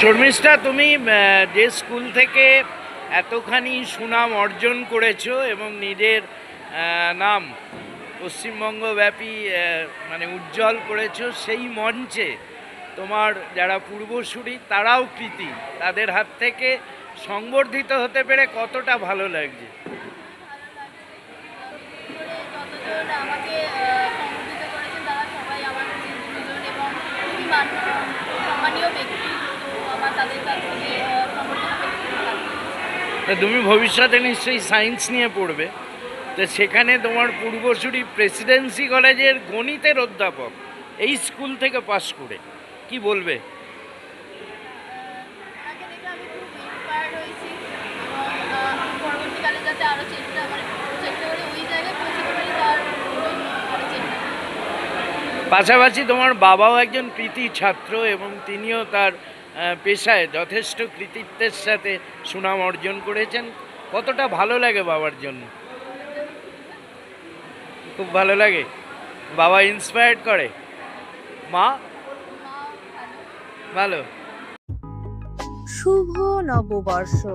শর্মিষ্ঠা, তুমি যে স্কুল থেকে এতখানি সুনাম অর্জন করেছ এবং নিজের নাম পশ্চিমবঙ্গব্যাপী মানে উজ্জ্বল করেছ, সেই মঞ্চে তোমার যারা পূর্বসূরি, তারাও কৃতি। তাদের হাত থেকে সংবর্ধিত হতে পেরে কতটা ভালো লাগছে? সম্মানীয় ব্যক্তি। তুমি ভবিষ্যতে নিশ্চয়ই সায়েন্স নিয়ে পড়বে। তো সেখানে তোমার পূর্বসূরি প্রেসিডেন্সি কলেজের গণিতের অধ্যাপক এই স্কুল থেকে পাশ করে। কি বলবে? মানে মানে। পাশাপাশি তোমার বাবাও একজন কৃতি ছাত্র এবং তিনিও তার পেশায় যথেষ্ট কৃতিত্বের সাথে সুনাম অর্জন করেছেন। কতটা ভালো লাগে বাবার জন্য? খুব ভালো লাগে। বাবা ইন্সপায়ার্ড করে। মা? ভালো। শুভ নববর্ষ।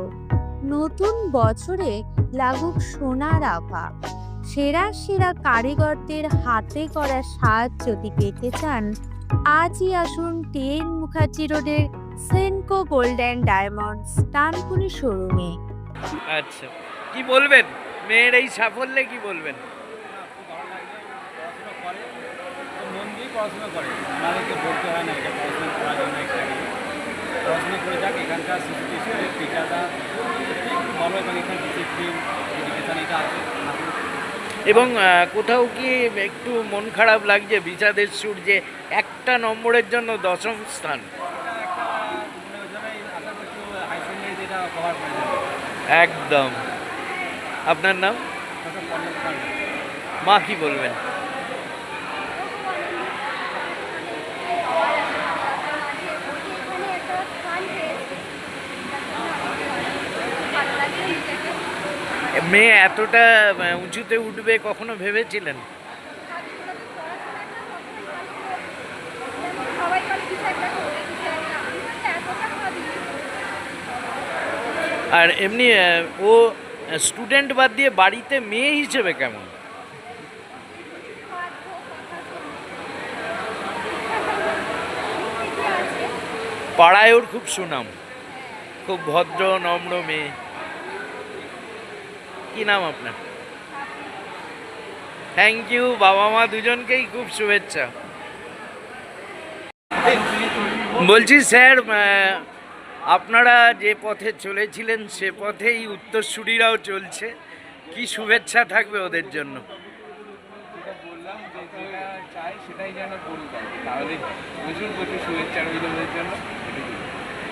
নতুন বছরে লাগুক সোনার আভা। সেরা সেরা কারিগরদের হাতে করা সাহায্য যদি পেতে চান, আজই আসুন টেন মুখার্জি রোডের সেনকো গোল্ড অ্যান্ড ডায়মন্ডস শোরুমে। আচ্ছা। কি বলবেন? মেয়ের এই সাফল্যে কি বলবেন? এবং এবং কোথাও কি একটু মন খারাপ লাগছে? বিষাদের সুর যে একটা নম্বরের জন্য দশম স্থান। একদম। আপনার নাম? মা কি বলবেন? মেয়ে এতটা উঁচুতে উঠবে কখনো ভেবেছিলেন সবাই বলে কিছু একটা করবে কিছু একটা আমি বলতে এতটা ভাবি আর এমনি ও স্টুডেন্ট বাদ দিয়ে বাড়িতে মেয়ে হিসেবে কেমন? পাড়ায় ওর খুব সুনাম। খুব ভদ্র, নম্র মেয়ে। কি নাম আপনার? থ্যাংক ইউ বাবা মা দুজনকেই খুব শুভেচ্ছা। বলছি, স্যার আপনারা যে পথে চলেছিলেন সে পথেই উত্তরসূরিরাও চলছে। কি শুভেচ্ছা থাকবে ওদের জন্য?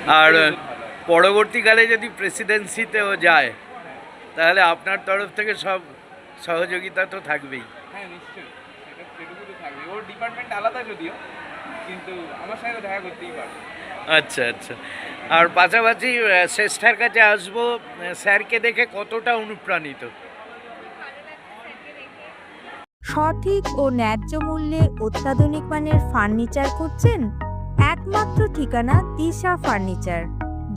আর হয়। পরবর্তীকালে যদি প্রেসিডেন্সিতেও যায় তাহলে আপনার তরফ থেকে সব সহযোগিতা তো থাকবেই। হ্যাঁ নিশ্চয়ই। থাকবে। ওর ডিপার্টমেন্ট আলাদা যদিও কিন্তু আমার সঙ্গে দেখা করতেই পারবে। আচ্ছা আচ্ছা। আর পাশাপাশি শ্রেষ্ঠার কাছে আসব স্যারকে দেখে কতটা অনুপ্রাণিত। সঠিক ও ন্যায্য মূল্যে অত্যাধুনিক মানের ফার্নিচার খুঁজছেন একমাত্র ঠিকানা দিশা ফার্নিচার,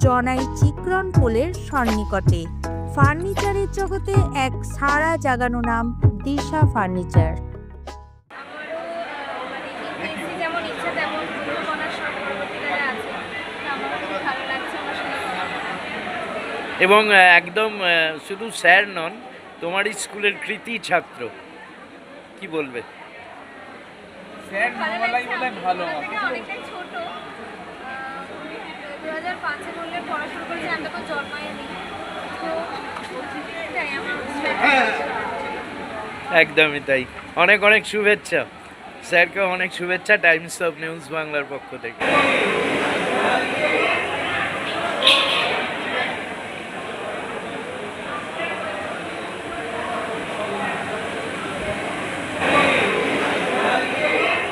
জনাই চিক্রন পোলের সন্নিকটে। ফার্নিচারের জগতে এক সারা জাগানো নাম দিশা ফার্নিচার। এবং একদম শুধু স্যার নন তোমার স্কুলের কৃতি ছাত্র কি বলবে স্যার ভালো ছোট একদমই তাই অনেক অনেক শুভেচ্ছা স্যারকে অনেক শুভেচ্ছা টাইমস অফ নিউজ বাংলার পক্ষ থেকে